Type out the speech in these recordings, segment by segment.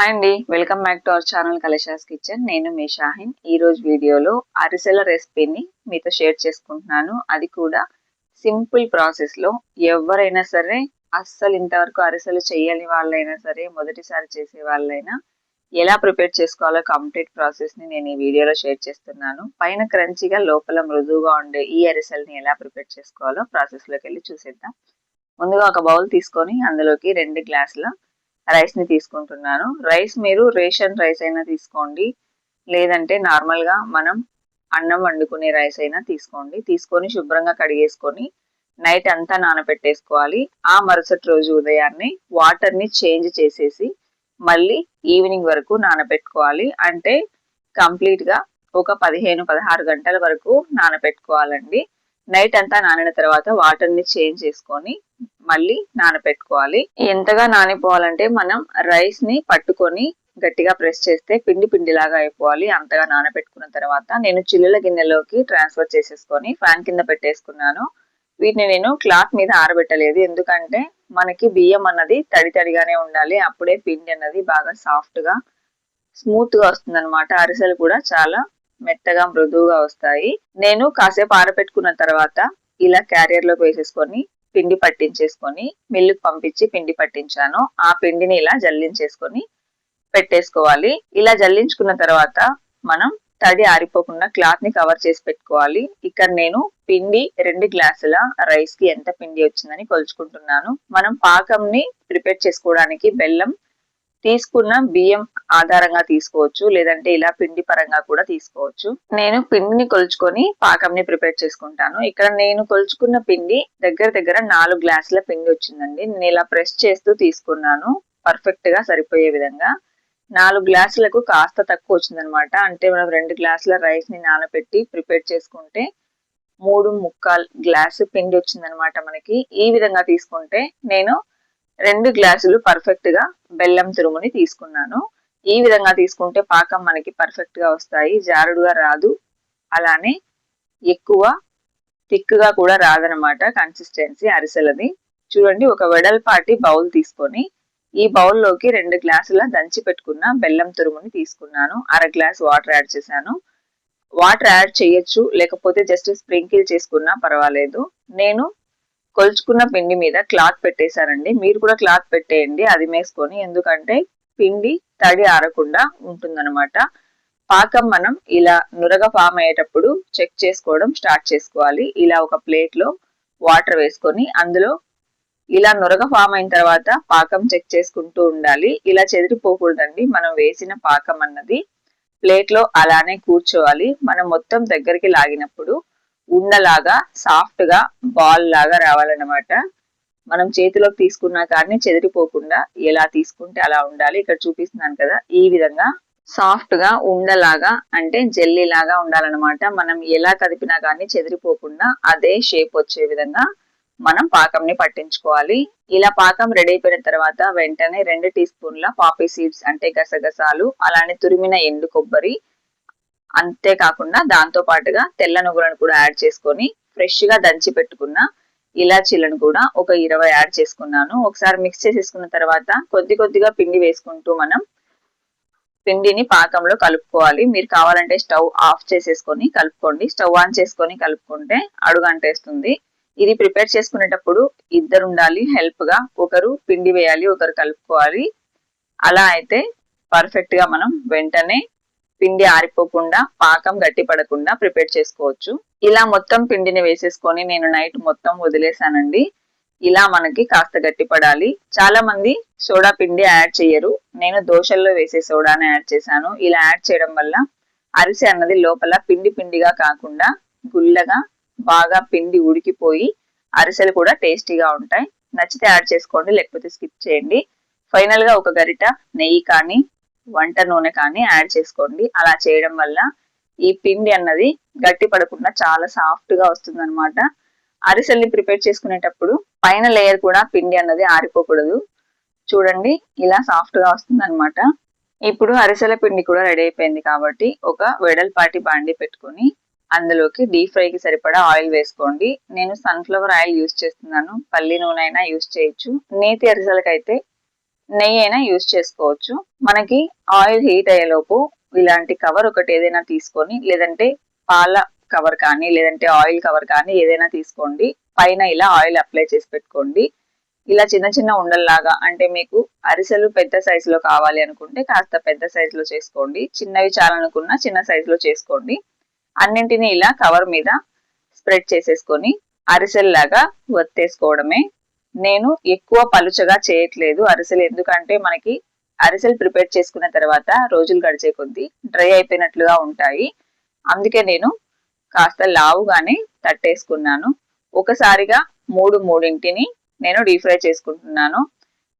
Hi అండి. Welcome back to our channel Kalesha's kitchen. నేను మీ షాహిన్. ఈ రోజు వీడియోలో అరిసెల రెసిపీని మీతో షేర్ చేసుకుంటున్నాను. అది కూడా సింపుల్ ప్రాసెస్లో ఎవరైనా సరే అస్సలు ఇంతవరకు అరిసెలు చేయని వాళ్ళైనా సరే మొదటిసారి చేసే వాళ్ళైనా ఎలా ప్రిపేర్ చేసుకోవాలో కంప్లీట్ ప్రాసెస్ని నేను ఈ వీడియోలో షేర్ చేస్తున్నాను. పైన క్రంచిగా లోపల మృదువుగా ఉండే ఈ అరిసెల్ని ఎలా ప్రిపేర్ చేసుకోవాలో ప్రాసెస్లోకి వెళ్ళి చూసేద్దాం. ముందుగా ఒక బౌల్ తీసుకొని అందులోకి రెండు గ్లాసుల రైస్ని తీసుకుంటున్నాను. రైస్ మీరు రేషన్ రైస్ అయినా తీసుకోండి. లేదంటే నార్మల్గా మనం అన్నం వండుకునే రైస్ అయినా తీసుకోండి. తీసుకొని శుభ్రంగా కడిగేసుకొని నైట్ అంతా నానబెట్టేసుకోవాలి ఆ మరుసటి రోజు ఉదయాన్నే వాటర్ని చేంజ్ చేసేసి మళ్ళీ ఈవినింగ్ వరకు నానబెట్టుకోవాలి అంటే కంప్లీట్గా ఒక పదిహేను పదహారు గంటల వరకు నానబెట్టుకోవాలండి నైట్ అంతా నానిన తర్వాత వాటర్ని చేంజ్ చేసుకొని మళ్ళీ నానపెట్టుకోవాలి. ఎంతగా నానిపోవాలంటే మనం రైస్ని పట్టుకొని గట్టిగా ప్రెస్ చేస్తే పిండి పిండిలాగా అయిపోవాలి. అంతగా నానబెట్టుకున్న తర్వాత నేను చిల్లుల గిన్నెలోకి ట్రాన్స్ఫర్ చేసేసుకొని ఫ్యాన్ కింద పెట్టేసుకున్నాను. వీటిని నేను క్లాత్ మీద ఆరబెట్టలేదు. ఎందుకంటే మనకి బియ్యం అన్నది తడి తడిగానే ఉండాలి. అప్పుడే పిండి అన్నది బాగా సాఫ్ట్గా స్మూత్గా వస్తుంది అనమాట అరిసెలు కూడా చాలా మెత్తగా మృదువుగా వస్తాయి. నేను కాసేపు ఆరబెట్టుకున్న తర్వాత ఇలా క్యారియర్లోకి వేసేసుకొని పిండి పట్టించేసుకొని మిల్లుకు పంపించి పిండి పట్టించాను. ఆ పిండిని ఇలా జల్లించేసుకొని పెట్టేసుకోవాలి. ఇలా జల్లించుకున్న తర్వాత మనం తడి ఆరిపోకుండా క్లాత్ని కవర్ చేసి పెట్టుకోవాలి. ఇక్కడ నేను పిండి రెండు గ్లాసుల రైస్కి ఎంత పిండి వచ్చిందని కొలుచుకుంటున్నాను. మనం పాకంని ప్రిపేర్ చేసుకోవడానికి బెల్లం తీసుకున్న బియ్యం ఆధారంగా తీసుకోవచ్చు లేదంటే ఇలా పిండి పరంగా కూడా తీసుకోవచ్చు. నేను పిండిని కొలుచుకొని పాకంని ప్రిపేర్ చేసుకుంటాను. ఇక్కడ నేను కొలుచుకున్న పిండి దగ్గర దగ్గర నాలుగు గ్లాసుల పిండి వచ్చిందండి. నేను ఇలా ప్రెస్ చేస్తూ తీసుకున్నాను. పర్ఫెక్ట్గా సరిపోయే విధంగా. నాలుగు గ్లాసులకు కాస్త తక్కువ వచ్చిందనమాట. అంటే మనం రెండు గ్లాసుల రైస్ని నానబెట్టి ప్రిపేర్ చేసుకుంటే మూడు ముక్కాల్ గ్లాసు పిండి వచ్చిందనమాట మనకి. ఈ విధంగా తీసుకుంటే నేను రెండు గ్లాసులు పర్ఫెక్ట్గా బెల్లం తురుముని తీసుకున్నాను. ఈ విధంగా తీసుకుంటే పాకం మనకి పర్ఫెక్ట్గా వస్తాయి. జారుడుగా రాదు. అలానే ఎక్కువ థిక్గా కూడా రాదనమాట కన్సిస్టెన్సీ అరిసెలది. చూడండి ఒక వెడల్పాటి బౌల్ తీసుకొని ఈ బౌల్లోకి రెండు గ్లాసుల దంచి పెట్టుకున్న బెల్లం తురుముని తీసుకున్నాను. అర గ్లాస్ వాటర్ యాడ్ చేశాను. వాటర్ యాడ్ చేయొచ్చు లేకపోతే జస్ట్ స్ప్రింకిల్ చేసుకున్నా పర్వాలేదు. నేను కొలుచుకున్న పిండి మీద క్లాత్ పెట్టేశారండి. మీరు కూడా క్లాత్ పెట్టేయండి. అది మేసుకొని ఎందుకంటే పిండి తడి ఆరకుండా ఉంటుందన్నమాట. పాకం మనం ఇలా నురగ ఫామ్ అయ్యేటప్పుడు చెక్ చేసుకోవడం స్టార్ట్ చేసుకోవాలి. ఇలా ఒక ప్లేట్లో వాటర్ వేసుకొని అందులో ఇలా నురగ ఫామ్ అయిన తర్వాత పాకం చెక్ చేసుకుంటూ ఉండాలి. ఇలా చెదిరిపోకూడదండి. మనం వేసిన పాకం అన్నది ప్లేట్లో అలానే కూర్చోవాలి. మనం మొత్తం దగ్గరికి లాగినప్పుడు ఉండలాగా సాఫ్ట్గా బాల్ లాగా రావాలన్నమాట. మనం చేతిలోకి తీసుకున్నా కానీ చెదిరిపోకుండా ఎలా తీసుకుంటే అలా ఉండాలి. ఇక్కడ చూపిస్తున్నాను కదా ఈ విధంగా సాఫ్ట్గా ఉండలాగా అంటే జెల్లీ లాగా ఉండాలన్నమాట. మనం ఎలా కదిపినా కానీ చెదిరిపోకుండా అదే షేప్ వచ్చే విధంగా మనం పాకంని పట్టించుకోవాలి. ఇలా పాకం రెడీ అయిపోయిన తర్వాత వెంటనే రెండు టీ స్పూన్ల పాపీ సీడ్స్ అంటే గసగసాలు అలానే తురిమిన ఎండు కొబ్బరి అంతేకాకుండా దాంతో పాటుగా తెల్ల నువ్వులను కూడా యాడ్ చేసుకొని ఫ్రెష్గా దంచి పెట్టుకున్న ఇలాచీలను కూడా ఒక ఇరవై యాడ్ చేసుకున్నాను. ఒకసారి మిక్స్ చేసేసుకున్న తర్వాత కొద్ది కొద్దిగా పిండి వేసుకుంటూ మనం పిండిని పాకంలో కలుపుకోవాలి. మీరు కావాలంటే స్టవ్ ఆఫ్ చేసేసుకొని కలుపుకోండి. స్టవ్ ఆన్ చేసుకొని కలుపుకుంటే అడుగంటేస్తుంది ఇది ప్రిపేర్ చేసుకునేటప్పుడు ఇద్దరు ఉండాలి. హెల్ప్గా ఒకరు పిండి వేయాలి ఒకరు కలుపుకోవాలి. అలా అయితే పర్ఫెక్ట్గా మనం వెంటనే పిండి ఆరిపోకుండా పాకం గట్టి పడకుండా ప్రిపేర్ చేసుకోవచ్చు. ఇలా మొత్తం పిండిని వేసేసుకొని నేను నైట్ మొత్తం వదిలేసానండి. ఇలా మనకి కాస్త గట్టి పడాలి చాలా మంది సోడా పిండి యాడ్ చేయరు. నేను దోశల్లో వేసే సోడాని యాడ్ చేశాను. ఇలా యాడ్ చేయడం వల్ల అరిసె అన్నది లోపల పిండి పిండిగా కాకుండా గుల్లగా బాగా పిండి ఉడికిపోయి అరిసెలు కూడా టేస్టీగా ఉంటాయి. నచ్చితే యాడ్ చేసుకోండి లేకపోతే స్కిప్ చేయండి. ఫైనల్గా ఒక గరిట నెయ్యి కానీ వంట నూనె కానీ యాడ్ చేసుకోండి. అలా చేయడం వల్ల ఈ పిండి అన్నది గట్టి పడకుండా చాలా సాఫ్ట్గా వస్తుంది అనమాట అరిసెల్ని ప్రిపేర్ చేసుకునేటప్పుడు పైన లేయర్ కూడా పిండి అన్నది ఆరిపోకూడదు. చూడండి ఇలా సాఫ్ట్గా వస్తుంది అనమాట ఇప్పుడు అరిసెల పిండి కూడా రెడీ అయిపోయింది కాబట్టి ఒక వెడల్పాటి బాండి పెట్టుకొని అందులోకి డీప్ ఫ్రైకి సరిపడా ఆయిల్ వేసుకోండి. నేను సన్ఫ్లవర్ ఆయిల్ యూస్ చేస్తున్నాను. పల్లి నూనె అయినా యూస్ చేయొచ్చు. నేతి అరిసెలకైతే నెయ్యి అయినా యూజ్ చేసుకోవచ్చు. మనకి ఆయిల్ హీట్ అయ్యేలోపు ఇలాంటి కవర్ ఒకటి ఏదైనా తీసుకొని లేదంటే పాల కవర్ కానీ లేదంటే ఆయిల్ కవర్ కానీ ఏదైనా తీసుకోండి. పైన ఇలా ఆయిల్ అప్లై చేసి పెట్టుకోండి. ఇలా చిన్న చిన్న ఉండల్లాగా అంటే మీకు అరిసెలు పెద్ద సైజులో కావాలి అనుకుంటే కాస్త పెద్ద సైజులో చేసుకోండి. చిన్నవి చాలనుకున్నా చిన్న సైజులో చేసుకోండి. అన్నింటినీ ఇలా కవర్ మీద స్ప్రెడ్ చేసేసుకొని అరిసెల్లాగా వత్తేసుకోవడమే నేను ఎక్కువ పలుచగా చేయట్లేదు అరిసెలు. ఎందుకంటే మనకి అరిసెలు ప్రిపేర్ చేసుకున్న తర్వాత రోజులు గడిచే కొద్దీ డ్రై అయిపోయినట్లుగా ఉంటాయి. అందుకే నేను కాస్త లావుగానే తట్టేసుకున్నాను. ఒకసారిగా మూడు మూడింటిని నేను డీప్ ఫ్రై చేసుకుంటున్నాను.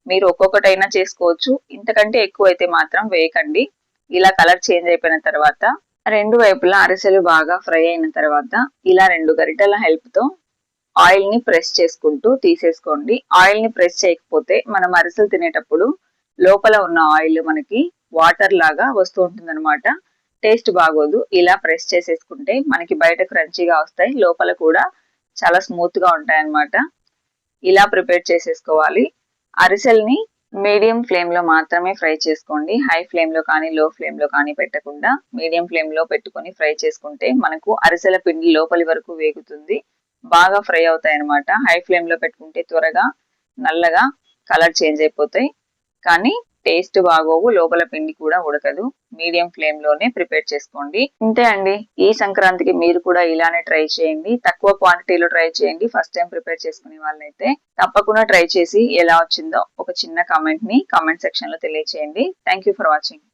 మీరు ఒక్కొక్కటైనా చేసుకోవచ్చు. ఇంతకంటే ఎక్కువ అయితే మాత్రం వేయకండి. ఇలా కలర్ చేంజ్ అయిపోయిన తర్వాత రెండు వైపులా అరిసెలు బాగా ఫ్రై అయిన తర్వాత ఇలా రెండు గరిటెల హెల్ప్తో ఆయిల్ని ప్రెస్ చేసుకుంటూ తీసేసుకోండి. ఆయిల్ని ప్రెస్ చేయకపోతే మనం అరిసెలు తినేటప్పుడు లోపల ఉన్న ఆయిల్ మనకి వాటర్ లాగా వస్తూ ఉంటుంది అనమాట టేస్ట్ బాగోదు. ఇలా ప్రెస్ చేసేసుకుంటే మనకి బయట క్రంచీగా వస్తాయి. లోపల కూడా చాలా స్మూత్గా ఉంటాయి అనమాట ఇలా ప్రిపేర్ చేసేసుకోవాలి. అరిసెల్ని మీడియం ఫ్లేమ్లో మాత్రమే ఫ్రై చేసుకోండి. హై ఫ్లేమ్లో కానీ లో ఫ్లేమ్లో కానీ పెట్టకుండా మీడియం ఫ్లేమ్లో పెట్టుకొని ఫ్రై చేసుకుంటే మనకు అరిసెల పిండి లోపలి వరకు వేగుతుంది. బాగా ఫ్రై అవుతాయి అనమాట హై ఫ్లేమ్లో పెట్టుకుంటే త్వరగా నల్లగా కలర్ చేంజ్ అయిపోతాయి. కానీ టేస్ట్ బాగోవు లోపల పిండి కూడా ఉడకదు. మీడియం ఫ్లేమ్లోనే ప్రిపేర్ చేసుకోండి. ఇంతే అండి. ఈ సంక్రాంతికి మీరు కూడా ఇలానే ట్రై చేయండి. తక్కువ క్వాంటిటీలో ట్రై చేయండి. ఫస్ట్ టైం ప్రిపేర్ చేసుకునే వాళ్ళైతే తప్పకుండా ట్రై చేసి ఎలా వచ్చిందో ఒక చిన్న కామెంట్ని కామెంట్ సెక్షన్లో తెలియచేయండి. Thank for watching.